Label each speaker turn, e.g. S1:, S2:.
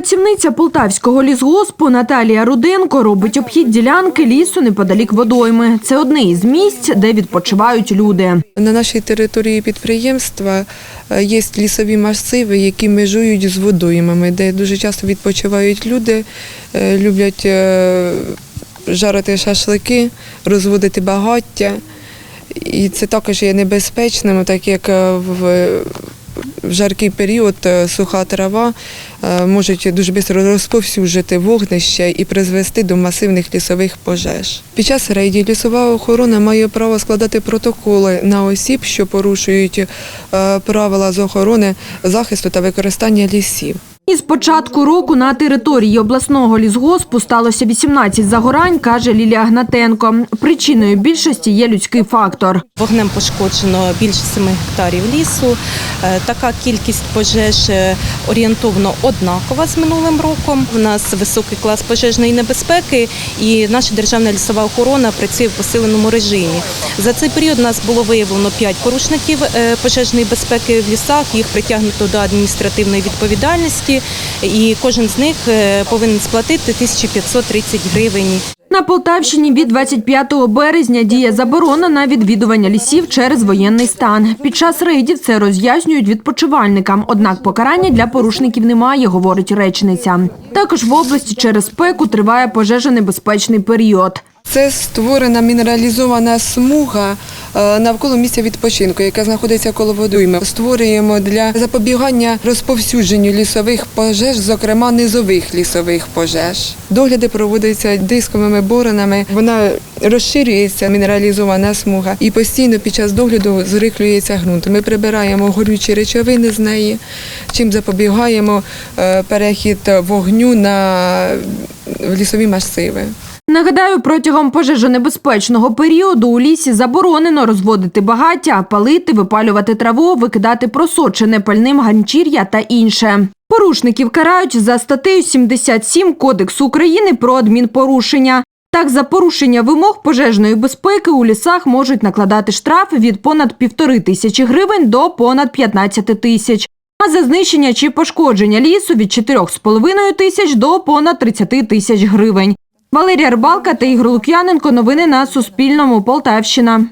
S1: Працівниця полтавського лісгоспу Наталія Руденко робить обхід ділянки лісу неподалік водойми. Це одне із місць, де відпочивають люди.
S2: На нашій території підприємства е, є лісові масиви, які межують з водоймами, де дуже часто відпочивають люди, е, люблять е, жарити шашлики, розводити багаття. І це також є небезпечним, так як в в жаркий період е, суха трава може можуть дуже швидко розповсюджити вогнище і призвести до масивних лісових пожеж. Під час рейдів лісова охорона має право складати протоколи на осіб, що порушують е, правила з охорони захисту та використання лісів.
S1: Із початку року на території обласного лісгоспу сталося 18 загорань, каже Лілія Гнатенко. Причиною більшості є людський фактор.
S3: Вогнем пошкоджено більше 7 гектарів лісу. Е, Така кількість пожеж е, орієнтовно однакова з минулим роком. У нас високий клас пожежної небезпеки, і наша державна лісова охорона працює в посиленому режимі. За цей період у нас було виявлено 5 порушників е, пожежної безпеки в лісах. Їх притягнуто до адміністративної відповідальності, і кожен з них е, повинен сплатити 1530 гривень.
S1: На Полтавщині від 25 березня діє заборона на відвідування лісів через воєнний стан. Під час рейдів це роз'яснюють відпочивальникам. Однак покарання для порушників немає, говорить речниця. Також в області через спеку триває пожежонебезпечний період.
S2: Це створена мінералізована смуга е, навколо місця відпочинку, яка знаходиться коло водойми. Створюємо для запобігання розповсюдженню лісових пожеж, зокрема низових лісових пожеж. Догляди проводяться дисковими боронами. Вона розширюється, мінералізована смуга, і постійно під час догляду зриклюється ґрунт. Ми прибираємо горючі речовини з неї, чим запобігаємо е, перехід вогню на лісові масиви.
S1: Нагадаю, протягом пожежонебезпечного періоду у лісі заборонено розводити багаття, палити, випалювати траву, викидати просочене пальним ганчір'я та інше. Порушників карають за статтею 77 Кодексу України про адмінпорушення. Так, за порушення вимог пожежної безпеки у лісах можуть накладати штрафи від понад півтори тисячі гривень до понад 15 тисяч. А за знищення чи пошкодження лісу від 4,5 тисяч до понад 30 тисяч гривень. Валерія Рибалка та Ігор Лук'яненко. Новини на Суспільному. Полтавщина.